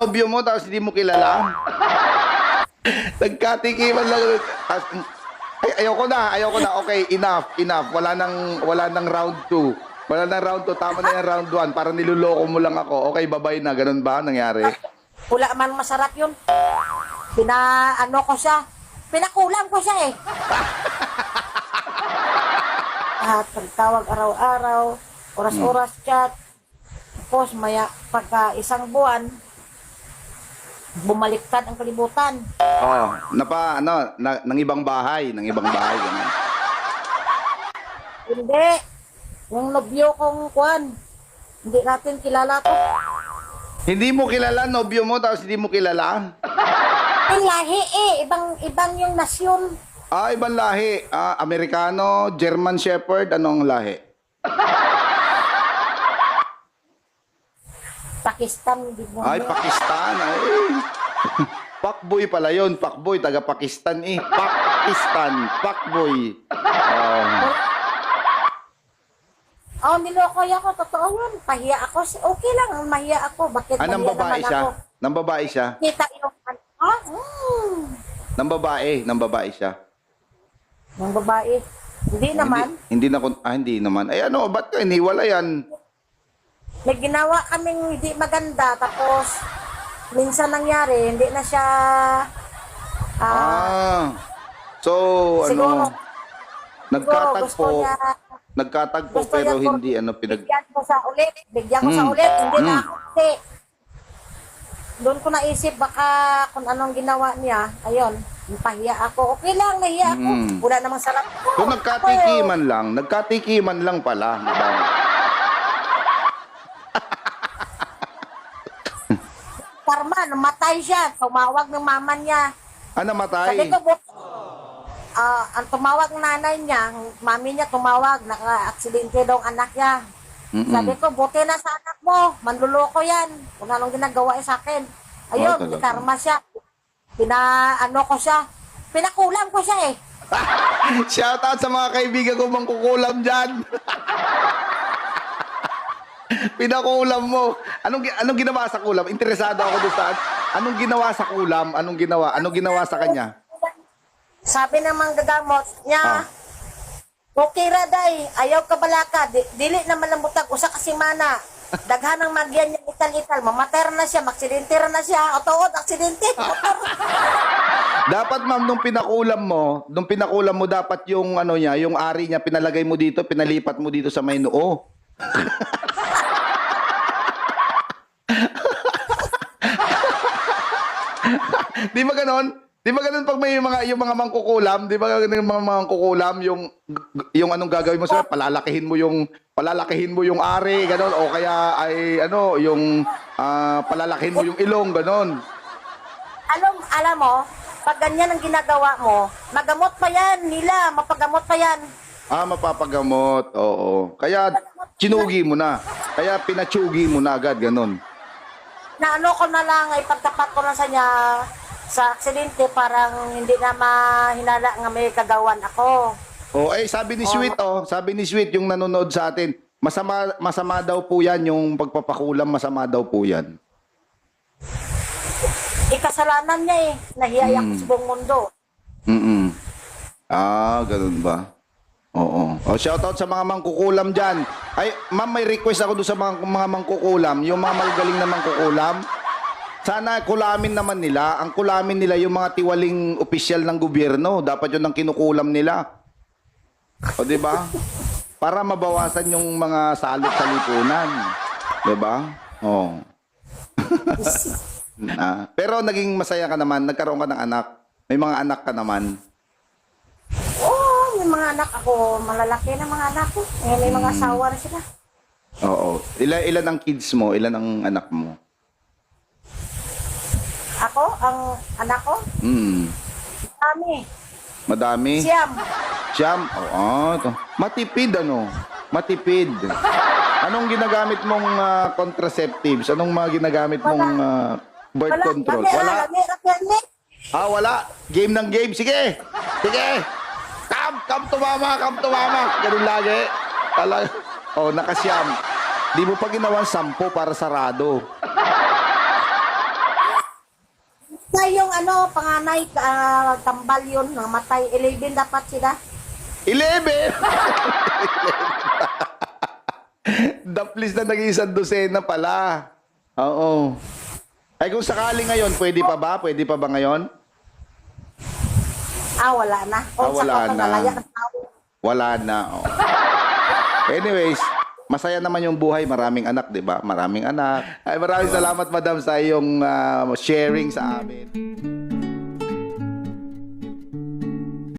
nobyo mo tapos hindi mo kilala? Nagkatikiman lang. Tas, ay, ayoko na, ayoko na. Okay, enough, enough. Wala nang, wala nang round 2. Wala nang round 2. Tama na yung round 1. Para niloloko mo lang ako. Okay, babay na. Ganun ba nangyari? Wala man masarap yun. Pina, ano ko siya. Pinakulam ko siya eh. At pagtawag araw-araw, oras-oras chat. Tapos maya, pagka isang buwan, bumaliktad ang kalibutan. Oh, napa, ano, na, ng ibang bahay. Ng ibang bahay. Ganun. Hindi. Yung nobyo kong kwan, hindi natin kilala to. Hindi mo kilala, nobyo mo, tapos hindi mo kilala? Ang lahi eh, ibang, ibang yung nasyon. Ah, ibang lahi. Ah, Amerikano, German Shepherd, anong lahi? Pakistan, di mo. Ay, Pakistan. Ay. Pakboy pala yun. Pakboy, taga Pakistan eh. Pakistan. Pakboy. Oh. Oh, niloko ako. Totoo yun. Pahiya ako. Okay lang, mahiya ako. Bakit Ah, nang mahiya babae naman siya? ako? Nang babae siya? Kita yung ano. Ah, hmm. Nang babae? Nang babae siya? Ng babae. Hindi naman. Hindi, hindi na, kun- ah, hindi naman. Ay ano, ba't ka iniwala yan? May ginawa kaming hindi maganda. Tapos, minsan nangyari, hindi na siya... Ah, Ah. So, siguro, ano, nagkatagpo, niya, nagkatagpo pero niya hindi ano, pinag... bigyan ko sa ulit. Bigyan ko sa Mm. ulit. Hindi na Mm. ako. Kasi, doon ko naisip baka kung anong ginawa niya. Ayun, pahiya ako. Okay lang, nahiya ako. Mm. Wala namang sarap ko. So, nagkatikiman lang. Nagkatikiman lang pala. Diba? Karma, namatay siya. Tumawag ng mama niya. Ah, Sabi namatay. ko, but, ah, ang tumawag ng nanay niya, ang mami niya tumawag, naka-aksidente daw ang anak niya. Mm-mm. Sabi ko, buti na sa anak mo, manluloko yan. Kung anong ginagawa eh sa akin. Ayun, Oh, talaga. karma siya. Pina, ano ko siya, pinakulam ko siya eh. Shout out sa mga kaibigan ko mangkukulam dyan. Pinakulam mo. Anong anong ginawa sa kulam? Interesado ako doon sa anong ginawa sa kulam? Anong ginawa? Anong ginawa sa kanya? Sabi ng mga gagamot niya, Ah. okay ra day, ayaw ka balaka, di, dili na malambutag, usa kasi mana. Daghan ng magyan niya ital-ital, mamatay na siya, maksidente ra na siya, o tuod, aksidente. Dapat ma'am nung pinakulam mo, nung pinakulam mo dapat yung ano niya, yung ari niya pinalagay mo dito, pinalipat mo dito sa may noo. di ba ganon? Di ba ganon pag may mga yung mga mangkukulam, di ba ganon yung mga mangkukulam yung yung anong gagawin mo sa palalakihin mo yung palalakihin mo yung ari, ganon o kaya ay ano, yung ah, palalakihin mo yung ilong, ganon. alam, alam mo, pag ganyan ang ginagawa mo, magamot pa yan, nila, mapagamot pa yan. Ah, mapapagamot. Oo. Kaya chinugi mo na. Kaya pinatsugi mo na agad, ganun. Na ano ko na lang, ay pagtapat ko na sa niya, sa aksidente, parang hindi na mahinala nga may kagawan ako. Oh, eh sabi ni Sweet oh, sabi ni Sweet yung nanonood sa atin, masama masama daw po 'yan yung pagpapakulam, masama daw po 'yan. Ikasalanan niya eh, nahiyaya ko Hmm. sa buong mundo. Mm. Ah, ganun ba? Oo. Oh, shout out sa mga mangkukulam diyan. Ay, ma'am, may request ako doon sa mga, mga mangkukulam, yung mga magagaling na mangkukulam. Sana kulamin naman nila. Ang kulamin nila yung mga tiwaling opisyal ng gobyerno. Dapat yun ang kinukulam nila. O, di ba? Para mabawasan yung mga salot sa lipunan. Di ba? Oo. Ah, pero naging masaya ka naman. Nagkaroon ka ng anak. May mga anak ka naman. Mga anak ako, malalaki na mga anak ko. Eh, may mga asawa na sila. Oo. Ilan, ilan ang kids mo? Ilan ang anak mo? Ako, ang anak ko, Hmm. kami, Madami? siyam. Siyam? Oo. to. Matipid ano? Matipid. Anong ginagamit mong ah, contraceptives? Anong mga ginagamit mong ah, birth Wala, control? lami, Wala. lami, lami. Ah, wala. Game ng game. Sige. Sige. Come, to mama, come to mama. Ganun lagi. Tala. Oh, nakasiyam. Di mo pa ginawan sampo para sarado. yung ano, panganay, ah, tambal yun, namatay. 11 dapat sila. 11! Daplis na naging isang dosena pala. Oo. Ay kung sakali ngayon, pwede pa ba? Pwede pa ba ngayon? Ah, wala na. Ah, O, wala sa na. kapangalaya ng tao. Wala na. oo. Anyways, masaya naman yung buhay. Maraming anak, di ba? Maraming anak. Ay, maraming salamat, madam, sa iyong ah, sharing sa amin.